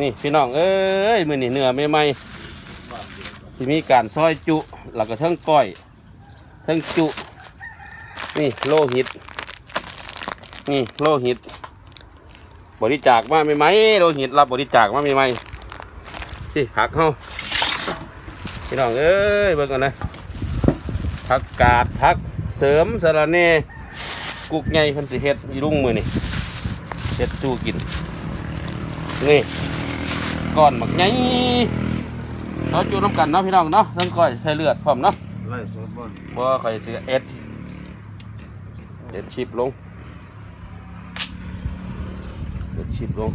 นี่พี่น้องเอ้ยมือนี่เนื้อใหม่ๆที่มีการซอยจุแล้วก็เทั้งก้อยเทั้งจุ นี่โลหิต นี่โลหิต บริจาคมาไม่ไหมโลหิตรับบริจาคมาไม่ไหมสิผักเฮาพี่น้องเอ้ยเบิ่งก่อนนะผักกาดผักเสริมสะระเน่กุกใหญ่เพันสิเฮ็ดอีรุ่งมือนี่เฮ็ดจูกิน นี่ ก้อนหมักใหญ่เราจูน้ำกันเนาะพี่น้องเนาะทั้งก้อยใช้เลือดพร้อมเนาะไล่สดบนเพราะว่าข่อยจะเอ็ดเอ็ดชิปลงเอ็ดชิปลง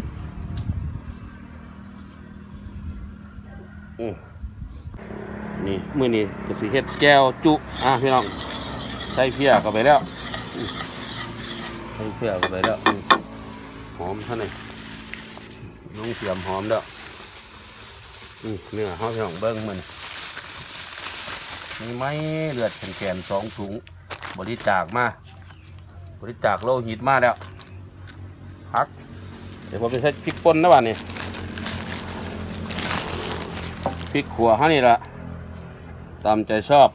อืมนี่มือนี้ก็สิเฮ็ดแก้วจุอะพี่น้องใส่เพียเข้าไปแล้วใส่เพียเข้าไปแล้วหอมเท่านี้ลงเสียมหอมแล้ว นี่เนื้อเฮาพี่น้องเบิ้งมันมีไหมเลือดแขนสองถุง บริจาคมา บริจาคโลหิตมาแล้วพัก เดี๋ยวผมจะใช้พริกป่นนะบ้านนี้พริกขัวฮะนี่ละตามใจชอบ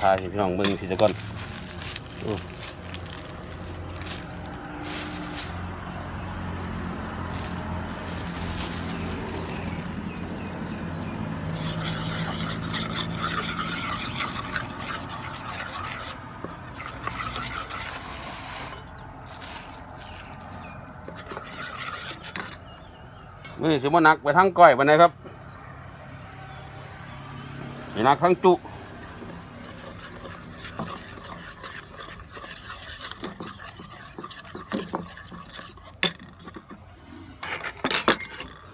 ทายห้พี่น้องเบิ่งสิจะก่อน นี่สิบ่หนักไปทั้งก้อยไปไหนครับสิหนักทั้งจุ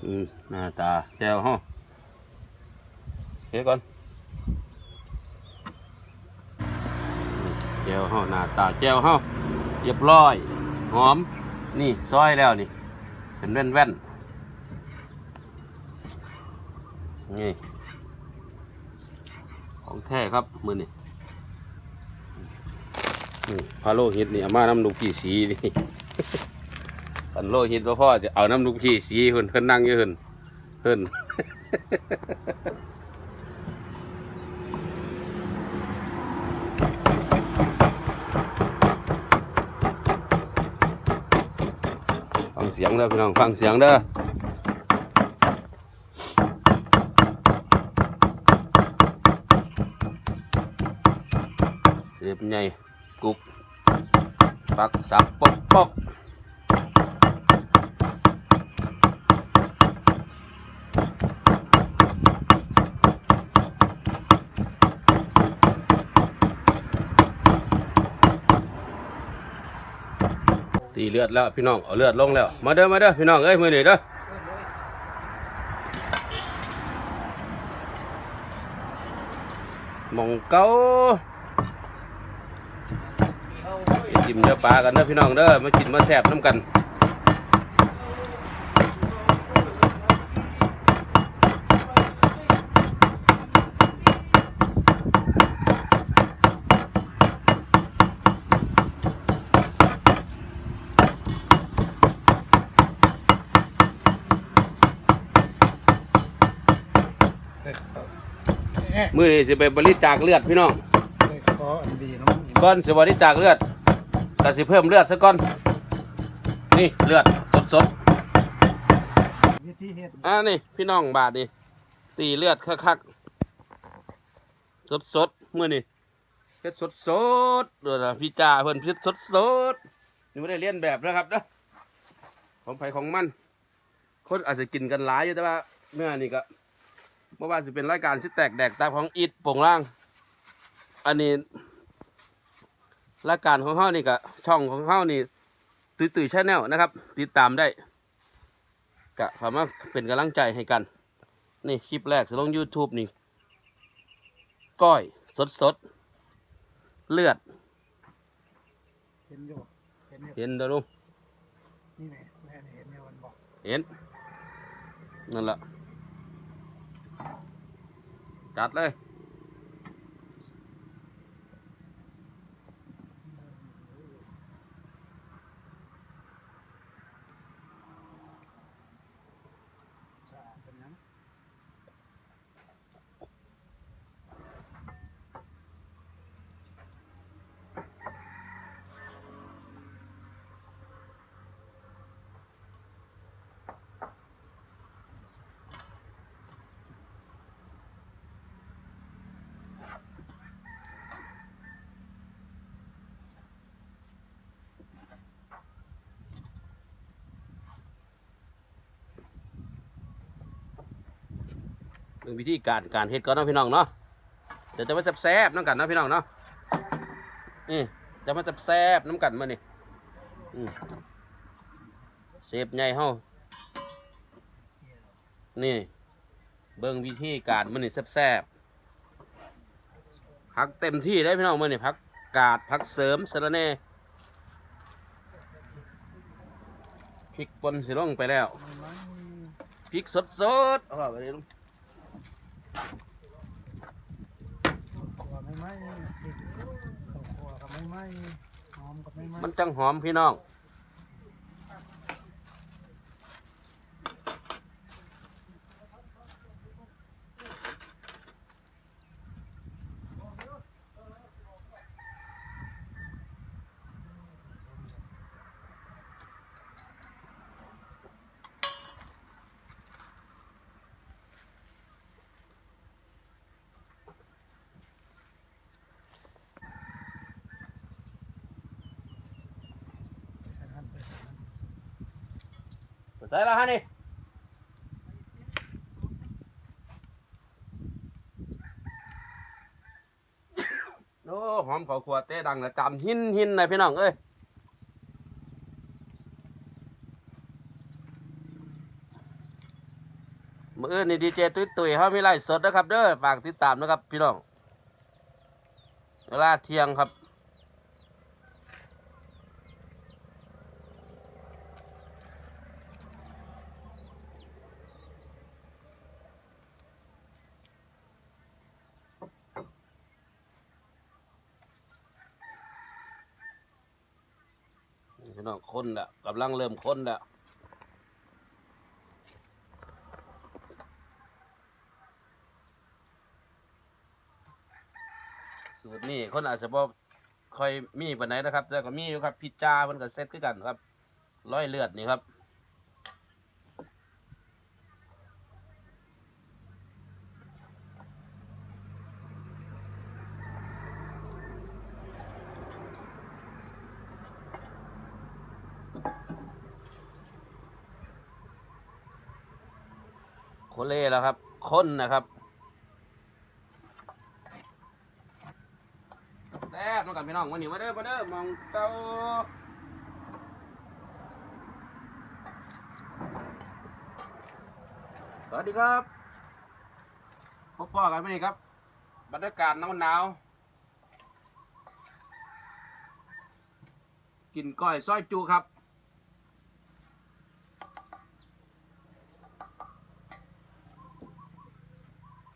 อืมหน้าตาแก้วห้องเฮ้ก่อนแก้วห้องหน้าตาแก้วห้องเรียบร้อย หอม นี่ซอยแล้วนี่เป็นแว่นแว่นๆ นี่ของแท้ครับมือนี่นี่พาโลหิตนี่เอามาน้ำลูกพี่สีนี่อันโลหิตว่าพ่อจะเอาน้ำลูกพี่สีเพิ่นเพิ่นนั่งอยู่เพิ่นเพิ่นฟังเสียงเด้อพี่น้องฟังเสียงเด้อเสียบ ใหญ่กุกปักสับปกปกตีเลือดแล้วพี่น้องเอาเลือดลงแล้ว มาเด้อมาเด้อพี่น้องเอ้ยมือหนี่เด้อมองเก้า ไปกินเนื้อปลากันเด้อพี่น้องเด้อมากินมาแซ่บน้ำกันมือนี่สิไปบริจาคเลือดพี่น้องเลยขออันดีน้องก่อนสิบริจาคเลือด ก็สิเพิ่มเลือดซะก่อน นี่เลือดสดสดวิธีเฮ็ดๆอ่านี่ พี่น้องบาทนี่ตีเลือดคักๆสดสดๆมื่อนี่เพ็ดสดสดๆเดี๋ยวนะพี่จ่าเพิ่นเพ็ดสดสดๆนี่ไม่ได้เลียนแบบนะครับนะของไผของมัน คนอาจจะกินกันหลายอยู่แต่ว่าเนื้อนี่ก็เมื่อวานจะเป็นรายการชิแตกแดกตาของอิดโป่งล่าง อันนี้ รายการของเฮานี่ก็ช่องของเฮานี่ตุยตุยชาแนลนะครับ ติดตามได้กะสามารถเป็นกำลังใจให้กัน นี่คลิปแรกจะลง YouTube นี่ ก้อยสดสดๆเลือด เห็นอยู่เห็นอยู่เห็นเด้อลุงนี่แม่แม่เห็นเนี่ยมันบอกเห็น นั่นแหละจัดเลย เรื่องวิธีการการเฮ็ดก่อนเนาะพี่น้องเนาะเดี๋ยวจะมาแซ่บๆน้ำกันเนาะพี่น้องเนาะนี่จะมาแซ่บๆน้ำกันมานี่เซฟใหญ่เฮานี่เบิ่งวิธีการมันนี่แซ่บๆพักเต็มที่ได้พี่น้องมานี่พักกาดพักเสริมสระแน่พริกป่นสิลงไปแล้วพริกสดสดๆเอาไปเลยลุง ขว ไม่ไหม้ติดข้าวคั่วกับไม่ไหม้หอมกับไม่ไหม้มันจังหอมพี่น้อง ใส่หั่นไปใส่หั่น ใส่แล้วฮะนี่โอ้หอมเขาขวดเต้ดังเลยจำหินหินเลยพี่น้องเอ้ยมื่ออื่นนี่ดีเจตุ้ยตุ้ยเขามีไลฟ์สดนะครับเด้อฝากติดตามนะครับ พี่น้องเวลาเที่ยงครับ พี่น้องค้นแล้วกำลังเริ่มค้นแล้วสูตรนี้คนอาจจะบ่ค่อยมีปานไหนนะครับ แต่ก็มีอยู่ครับพิจามันก็เซ็ตคือกันครับ ร้อยเลือดนี่ครับ โคเล่ แล้นนะครับแซ่บมากันพี่น้องวันนี้มาเด้อมาเด้อมองเตาสวัสดีครับพบพ่อกันวันนี้ครับบรรยากาศหนาวหนาวๆกินก้อยซอยจูครับ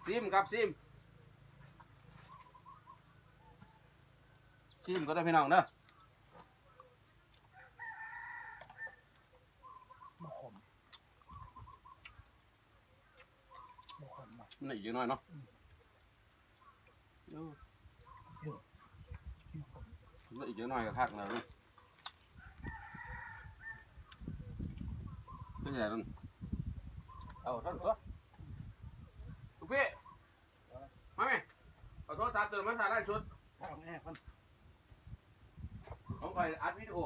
ซิมครับซิมซิมก็ได้พี่น้องเด้อมะขมมะขมอะมันอีกหน่อยเนาะเยอะมะขมมันอีกหน่อยก็คักแล้วเนาะเป็นไงนั่นเอาท่านตัวลูกพี่ มาไหมขอโทษตามเติมมาถ่ายไล่ชุดข้าวแม่คนผมคอยอัดวิดีโอ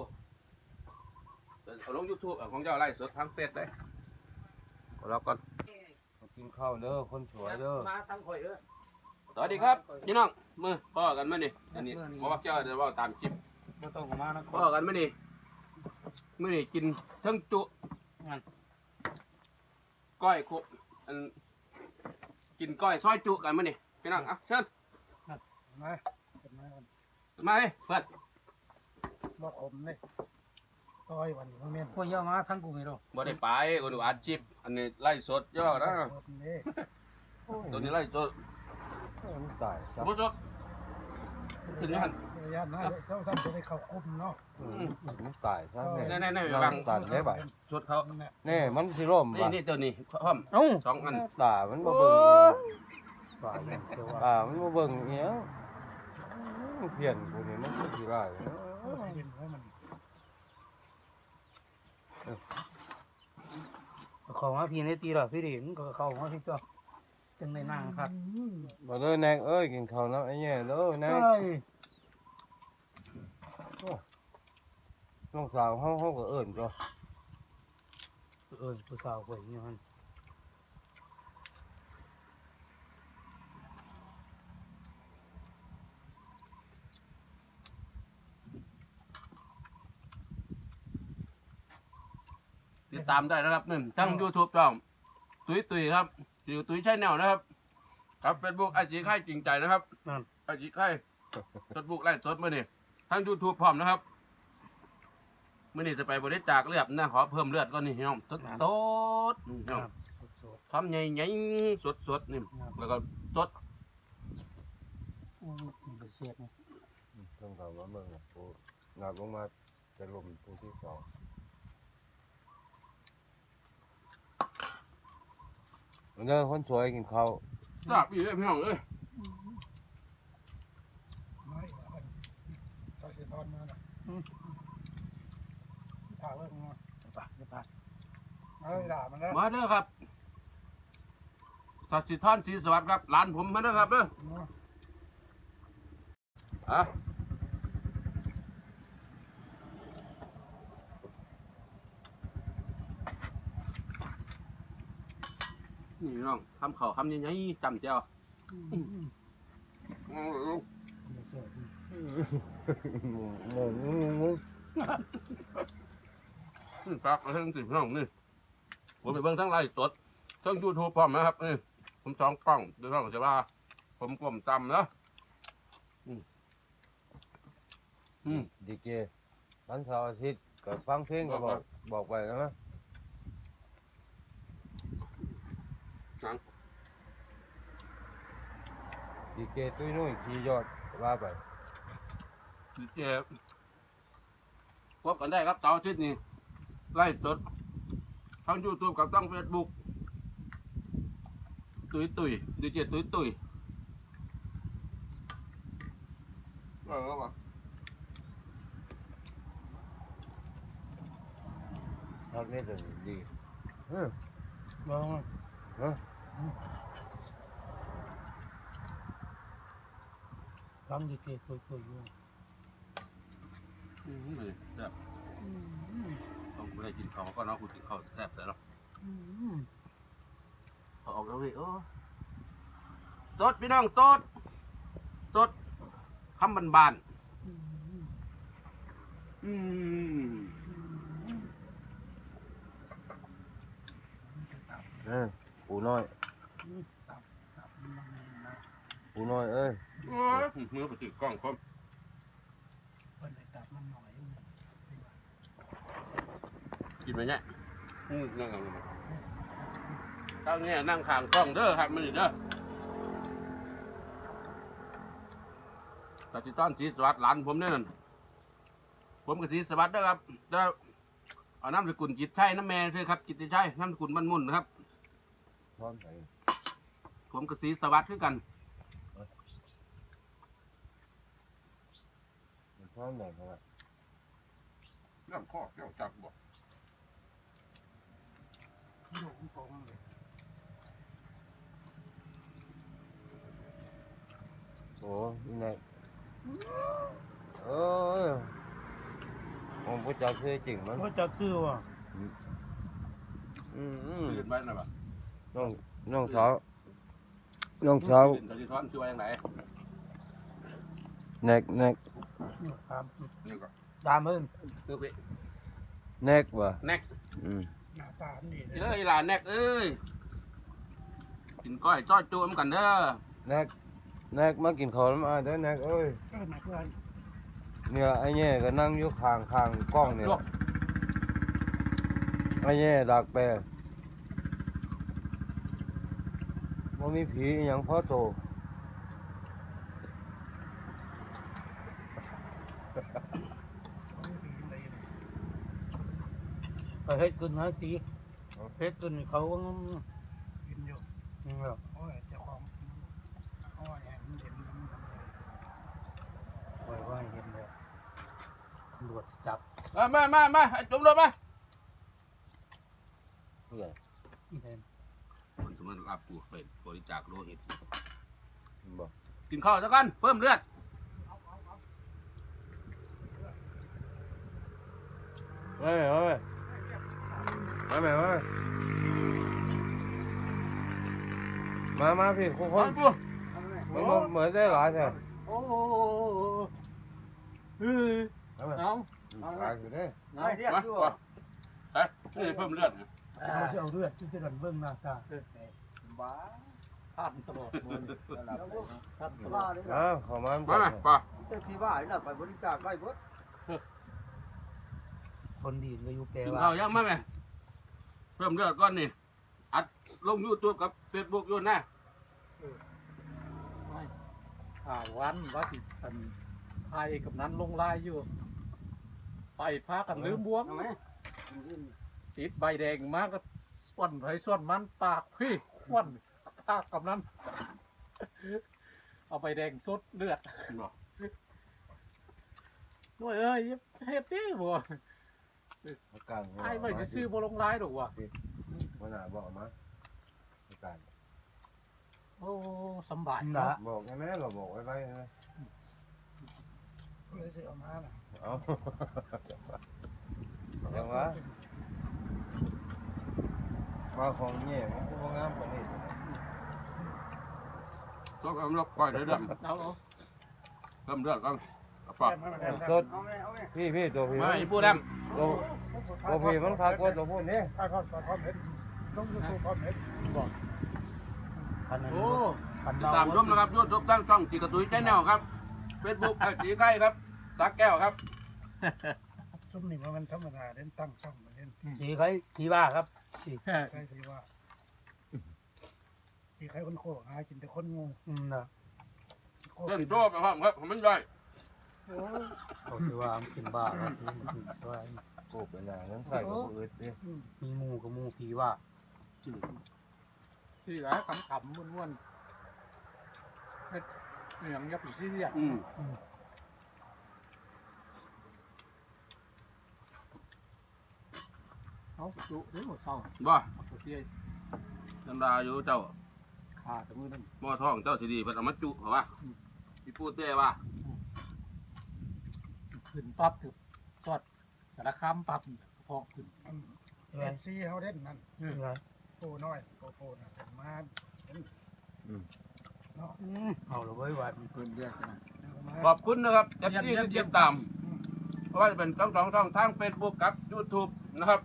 เดี๋ยวเอาลงยูทูบของเจ้าไล่สดทางเฟซได้เอาเราก่อนกินข้าวเด้อคนสวยเด้อมาตั้งข่อยเด้อสวัสดีครับพี่น้องมือพ่อกันไหมนี่อันนี้บอกว่าเจ้าเดี๋ยวว่าตามคลิปมาต้องมานะพ่อกันไหมนี่มื่อนี่กินเทั้งจุก้อยคุอันกินก้อยซอยจุกันไหมนี่ พี่น้องอะเชิญมาเป็นมาคนมาเลยเพื่อนมะขมเลยต้อยวันนี้มาเม่นพวกเยอะมาทั้งกลุ่มเลยหรอบ่ได้ไปคนดูอัดคลิปอันนี้ไล่สดย่อนะสดนี่ตัวนี้ไล่สดมันตายครับบ่สดขึ้นมาหั่นญาตินะเจ้าซ้ำจะได้เข้ากลุ่มเนาะอืมมันตายซะเนี่ยแน่ๆๆเราบังตัดได้บ่สดเขานั่นแหละนี่มันสิร่มนี่บ่นี่ตัวนี้พร้อมเอ้าสองอันตามันบ่เบิ่ง ฝ่ายเนี่ยเจ้าว่าตามันบ่เบิ่งอีหยังมันเพี้ยนกูนี่มันสิว่าเนาะเห็นไว้มันเขามาพี่ในตีหรอพี่ดิมันก็เขามาพี่ก็จังในนั่งครับบ่เด้อแนกเอ้ยกินข้าวน้ำไอ้แย่เด้อแนใช่กน้องสาวเฮาเฮาก็เอิ้นตัวเออผู้สาวคนนี้มัน ดตามได้นะครับหนึ่งทั้งยูทูบช่องตุยตุยครับอยู่ตุยชแนลนะครับ ครับเฟซบุ๊กไอจีไข่จริงใจนะครับนั่น ไอจีไข่เฟซบุ๊กไลฟ์สดมื่อนี้ทั้งยูทูบพร้อมนะครับมื่อนี้จะไปบริจาคเลือดนะขอเพิ่มเลือดก่อนนี่พี่น้องสดสดๆนี่พี่น้องครับสดทำใหญ่ๆสดๆนี่แล้วก็สดๆอืมเป็นเสียดนี่เพิ่งเข้ามาเมืองน่ะปูหนักลงมาจะลมปูที่สอง เงินคนสวยกินข้าวทราบอีกแล้วพี่น้องเอ้ยไม่เอาใส่สีทอนมาน่ะถ่ายเรื่องมาปะเดี๋ยวปะเอ้ยด่ามันแล้วมาเด้อครับสัตว์สิทธอนศรีสวัสดิ์ครับหลานผมมาเด้อครับเด้อเนาะอะ นี่พี่น้องคำเขาคำใหญ่ๆจำเจ้าเป็นเสียดนี่งงงงงนี่ฝากมาทั้งสิพี่น้องนี่ผมไปเบิ่งทั้งไลฟ์สดทั้งยูทูบพร้อมนะครับนี่ผมสองกล้องดี๋ยวน้องจะว่า ผมกลมจำนะอืมอืมดีเจวันเสาร์อาทิตย์ก็ฟังเพลงก็บอกบอกไปนะ หนังดีเจตุ้ยนุ้ยขี่ยอดว่าไปดีเจพบกันได้ครับเสาร์อาทิตย์นี้ไล่สดทั้งยูทูบกับทั้งเฟซบุ๊กตุยตุยดีเจตุยตุยเออครับทางนี้จะดีเออลองมาเออ ทำดีเกยคุยๆอยู่อืมนี่แซ่บต้องไม่ได้กินข้าวก็เนาะกูกินข้าวแซ่บแต่เนาะอืมเอาออกแล้วพี่โอ้สดพี่น้องสดสดคำบานๆอืมเออปูน้อย ปูน้อยเอ้ยโอ้ยมือไปติดกล้องคอมเปิ้นเลยตับมันหน่อยกินไปเนี่ยอืมนั่งกันตั้งเนี่ยนั่งข้างกล้องเด้อครับมันนี่เด้อแต่ที่ต้อนสีสวัสดิ์หลานผมเนี่ยนั่นผมกับสีสวัสดิ์เด้อครับเด้อเอาน้ำสกุลจิตชัยน้ำแม่ซื้อครับจิตชัยน้ำสกุลบ้านมุ่นนะครับพร้อมไหนผมกับสีสวัสดิ์คือกัน พร้อมไหนครับเรื่องข้อเรื่องจับบ่ดูมันโกงเลยโอ้ยนี่เออผมก็จับเสื้อจริงมันว่าจะซื้อว่ะอืมอืมตื่นไว้นะบ่น้องน้องสาวน้องสาวตื่นตอนที่ท้อนช่วยยังไง แนกแนก นี่ตามนี่ก็ตามเพิ่นคือไปแนกว่ะแนกอืมหน้าตามันดีเลกิยนเลยอีหลานแนกเอ้ยกินก้อยจ้อยจุ่มกันเด้อแนกแนกมากินข้าวแล้วมาเด้อแนกเอ้ยเออหนักเกินเนี่ยไอ้เนี่ยก็นั่งอยู่ข้างข้างกล้องเนี่ยลวกไอ้เนี่ยดักแปรว่ามีผีอหย่างพ่อโต เขาไม่ดีเลย ไปเฮ็ดกินให้ตีเฮ็ดกินให้เขาว่างั้นกินอยู่นี่เหรอโอ้ยเจ้าของโอ้ยแหงมันเห็นมันปล่อยไว้เห็นแล้วตำรวจจับมามามามาไอ้จุ่มเลยมาเพื่อนอีเห็นคนสมรรับตัวไปบริจาคโลหิตบอกกินข้าวซะกันเพิ่มเลือดเฮ้ยเฮ้ย มาไหมมามามาพี่คุกคข้าวนปูมันบ่เหมือนได้หลายแท้โอ้โหเฮ้ยมาไหมเอาหลายอยู่เด้เอาเรียกมาอยู่มาเฮ้ยนี่เพิ่มเลือดนะเราจะเอาเลือดที่จะดันเบิ้งหน้าตาบ้าท่านตลอดมันท่านตลอดอ้าวเข้ามามาไหมป่ะแต่พี่ว่าน่ะไปบริจาคไว้เบิดคนดีก็อยู่แปลกินว่าข้าวยังมาไหมเพิ่มเลือดก้อนนี่อัดลงยูทูบกับเฟซบุ๊กอยู่นะอ่าวันว่าสิอันไทยกับนั้นลงลายอยู่ ไปพากันลืมบวกเอาไหมติดใบแดงมากก็ส่วนไผส่วนมันปากพี่ควันพากับนั้น เอาใบแดงสดเลือดบอกด้วยเอ้ยเฮ็ดดิบ่ อาการไอ้ไม่จะซื้อบ่ลงลายดอกว่ะวันหน้าบอกมาอาการโอ้สำบายนะเนาะบอกใช่ไหมเราบอกไว้ไว้นะเลยสิเอามาล่ะเอาอย่างวะมาของเงี้ยมันก็บ่งามกว่านี้ต้องเอาเลือดปล่อยเลยเลือดเอาเอาเพิ่มเลือดก่อน เอาปากสดเอาไหมเอาไหมพี่พี่ตัวพี่มาอีปูดตัวตัวพี่มันคักกว่าตัวพูดนี่ถ่ายทอดสดความเห็นต้องยูทูบความเห็นพันนั้นโอ้พันำติดเราตามชมนะครับยูทูบตั้งช่องจีกระตุยแชนแนลครับเฟซบุ๊กไอ้สีไข่ครับตักแก้วครับซุ่มนี่มันธรรมดาเล่นตั้งช่องมาเล่นสีใครสีว่าครับสีใช่สิว่าที่ใครคนโคหาจินแต่คนงูอืมนะโคเล่นโจ้ไปครับครับผมไม่ได้ เขาสิว่ามันเป็นบ้าครับนี่มันเป็นว่าโอ้เป็นหน้านั้นใส่กับผู้อื่นดิมีหมูกับหมูผีว่าที่หลายขำๆม่วนๆเฮ็ดเหนียงยับอยู่ที่เรียกอืมเอาจุดี๋ยหมดเศร้าบ่เอาเตี้ยธรรมดาอยู่เจ้าขาสมือนั่นหม้อท้องเจ้าทีดีเพิ่นเอามาจุเหรอวะพี่ปูดเต้ว่า ขึ้นปั๊บถึงสอดสารคามปั๊บพอขึ้นเอฟซีเขาเล่นนั่นอะไรโคน้อยโคโคน่ะเป็นมาเนาะอืมเอาเลยเว้ยว่าเพิ่นเรียกนะขอบคุณนะครับเอฟซีที่ติดตาม เพราะว่าจะเป็นต้องสองช่องทางเฟซบุ๊กกับยูทูบนะครับ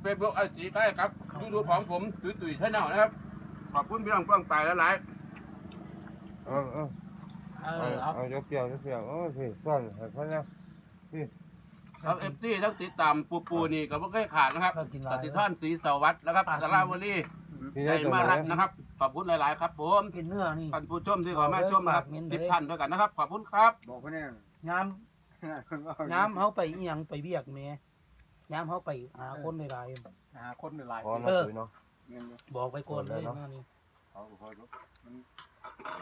เฟซบุ๊กไอ้สีไข่ครับยูทูบของผมตุยตุยชาแนลนะครับ ขอบคุณพี่น้องเพื่อนไปหลายเอา เอาเอเอาอเอาเอายกเกี่ยวยกเกี่ยวโอ้ยพี่ซ่อนให้เขานะๆทั้งเอฟซีทั้งติดตามปูปูนี่ก็ไม่เคยขาดนะครับชอบกินกลายติท่อนสีสวัสดิ์นะครับสาราวลีพี่ใจได้ตัวมาไหนรักนะครับ ขอบคุณหลาย ๆ ครับผมกินเนื้อนี่ท่านผู้ชมที่เขอมาชมนะครับสิบท่านด้วยกันนะครับ ขอบคุณครับ บอกเขาแน่ยามเพิ่นว่าย้ำเขาไปอีหยังไปเบียกแม่ย้ำเขาไปหาคนในรายหาคนหลายพอๆนะตุ้ยเนาะเงินเนาะบอกไปก่อนเลยหมดแล้วเนอะหน้านี้เอาพอรู้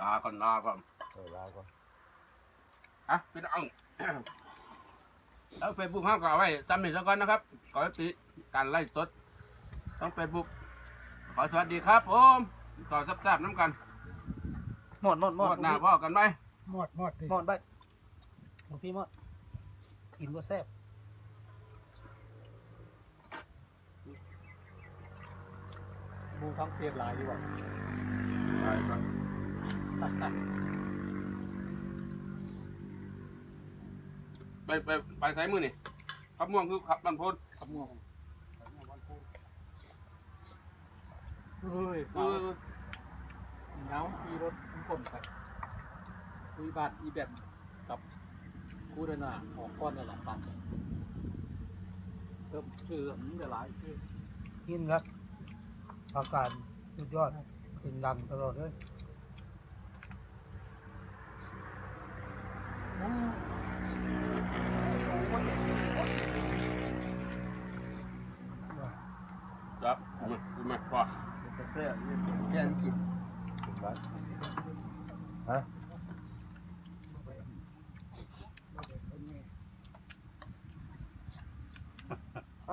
ลาก่อนลาก่อน เออลาก่อนอะพี่น้อง แล้วเฟซบุ๊กห้างก็เอาไว้จำหนึ่งแล้วกันนะครับขอให้ติการไล่สดต้องเฟซบุ๊กขอสวัสดีครับผมต่อซับๆน้ำกันหมดหมดหหมมดดหน้าพ่อกันไหมหมดหมดดิหมดไปหมดพี่หมดกินก็แซ่บมูทั้งเฟียนหลายดีกว่า ไปครับ ไปไปไปใช้มือนี่ขับม่วงคือขับบันพนขมวงเฮ้ยเอเอาอเงาขี่รถทุกคนใส่คุยบ้านอีแบบกับกูเดน่าออกก้อนนั่นแหละปันเพิ่มชื่อมันจะหลายชื่อกินครับอากาศสุดยอดเป็นดังตลอดเลย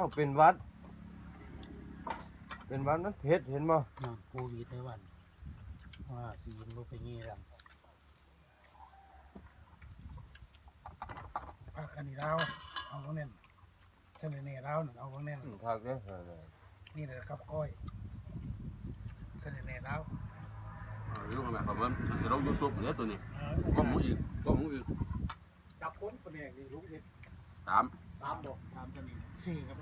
อ้าเป็นวัด เป็นวัดมันเผ็ดเห็นบ่นะโควิดในวันว่าสีนก็ไปงี้แล้วปากกันนี่ดาวเอาพวกนั้นเสนอเน่ดาวนั่นเอาพวกนั้นอืมคักเด้อเออนี่แหละกับก้อยเสนอเน่ดาวรู้ไหมครับผมจะลงยูทูบเนี่ยตัวนี้ก็หมูอีกก็หมูอีกจับคนคนเองนี่ลูกนี่สาม สามบอกสามชนิดสี่กับ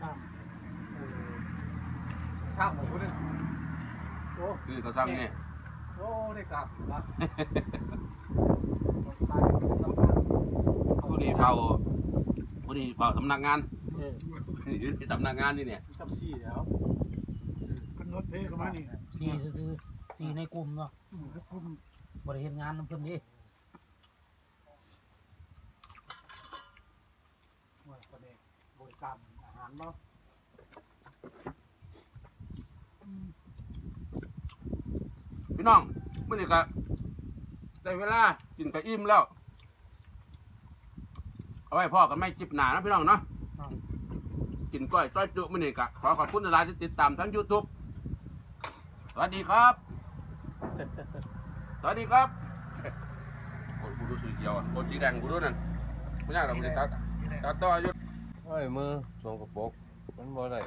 สามสร้างหมดเลยโอ้คือเขาซ้ำนี่โอ้ได้กลับนะผู้นี้เฝ้าผู้นี้เฝ้าสำนักงานเอออยู่ที่สำนักงานนี่เนี่ยจับซี่แล้วกันรถเพก็มานี่สี่ซื่อๆสี่ในกลุ่มเนาะอืมก็พุ่มบริเฮ็ดงานนำเพิ่นนี่ ว่าประเด็นบริ การอาหารเนาะพี่น้องเมื่อนี้ก็ได้เวลากินกระอิ่มแล้ว เอาไว้พ่อกันไม่จิบหนานะพี่น้องเนาะกินก้อยจ้อยจุมื่อนี้ก็ขอขอบคุณหลายๆที่ติดตามทั้ง YouTube สวัสดีครับ สวัสดีครับโอ้ยกูรู้สีเขียวอะโอ้ยสีแดงกูรู้นั่นไม่ยากหรอกกูจะตัดตัดต่ออายุ เอ้ยมือสองกระปรกมันบ่ได้